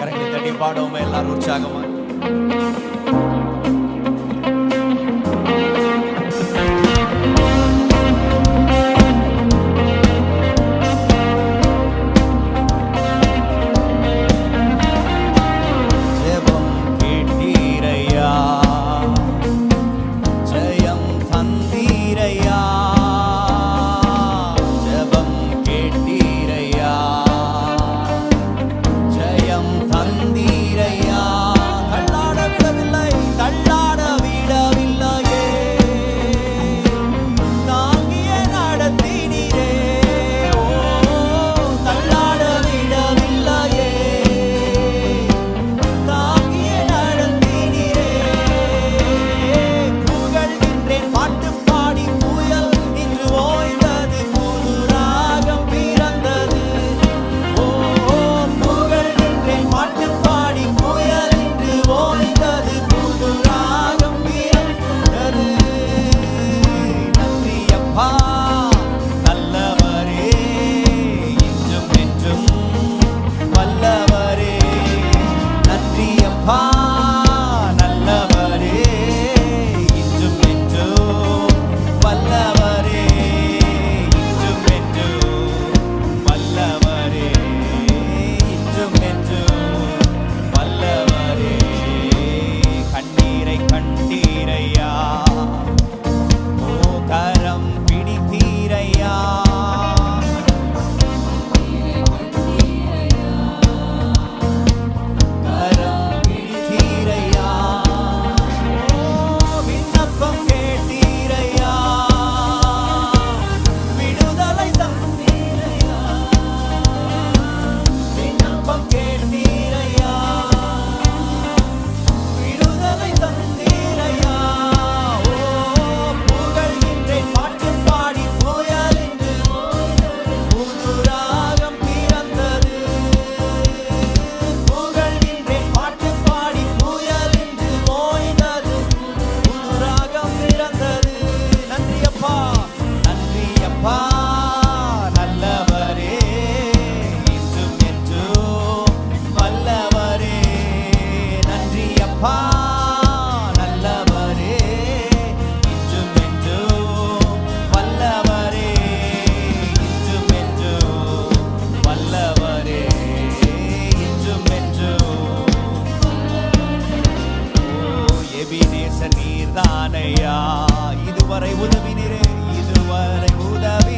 correct தட்டி பாடுவோமே எல்லாரும் உற்சாகமாக அணையா இதுவரை உதவினரே இதுவரை உதவி